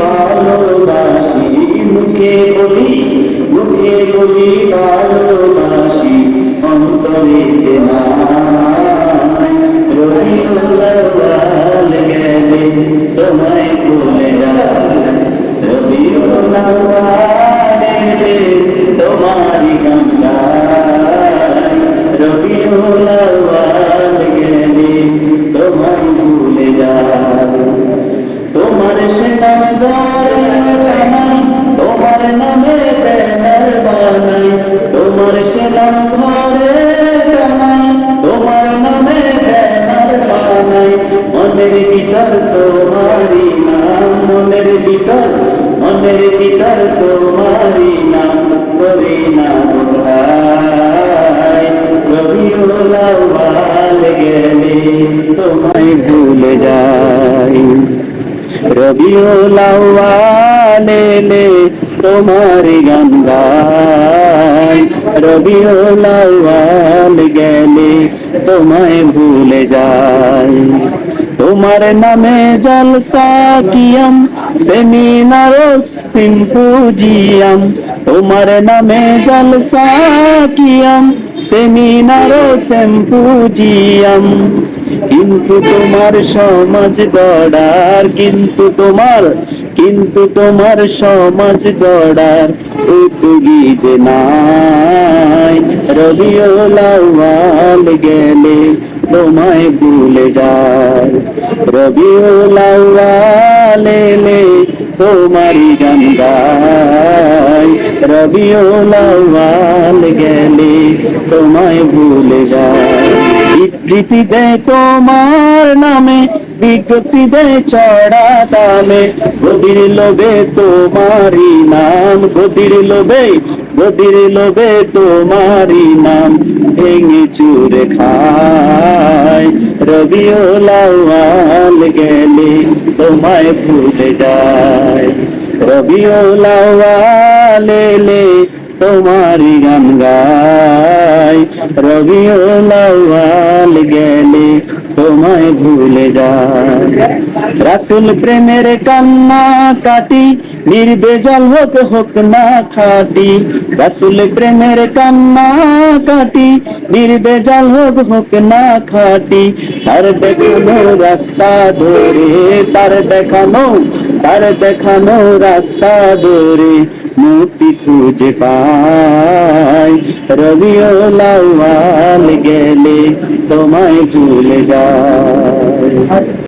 ভালোবাসি মুখে বলি মুখে বলি ভালোবাসি অন্তরে গেলে সময় রবিউল আওয়ালে তোমারি গঙ্গা নাম ধরে কামাই তোমার নামে ব্যানার বানাই তোমার সে নাম ধরে কামাই তোমার নামে ব্যানার বানাই মনের ভিতর তোমারি নাম মনের তোমারি রবিউল আউয়ালে তোমার গান গাই রবিউল আউয়াল গেলে তোমায় ভুলে যাই তোমার নামে জলসা কিয়াম সেমিনার সিম্পোজিয়াম তোমার নামে জলসা কিয়াম সেমিনার সিম্পোজিয়াম কিন্তু তোমার সমাজ গড়ার, কিন্তু তোমার কিন্তু তোমার সমাজ গড়ার উদ্যোগী যে নাই রবিউল আউয়াল গেলে তোমায় ভুলে যায়। রবিউল আউয়াল এলে তোমারি গান গায়। রবিউল গেলে তোমায় ভুলে যায়। বিকৃতি দে তোমার নামে বিকৃতি দে চড়া তালে। গদির লোভে তোমারি নাম, গদির লোভে গদির লোভে তোমারি নাম। ভেঙে চুরে খায় রবিউল আউয়াল গেলে, তোমায় ভুলে যায়। রবিউল আউয়াল এলে তোমারি গান গায়। রবিউল আউয়াল গেলে তোমায় ভুলে যায়। রাসুল প্রেমের কান্না কাটি, নির্বেজাল হোক হোক না খাটি। রাসুল প্রেমের কান্না কাটি, নির্বেজাল হোক হোক না খাটি। তার দেখানো রাস্তা ধরে, তার দেখানো তার দেখানো রাস্তা ধরে মুক্তি খুঁজে পায় রবিও আউয়াল গেলে তোমায় ভুলে যায়।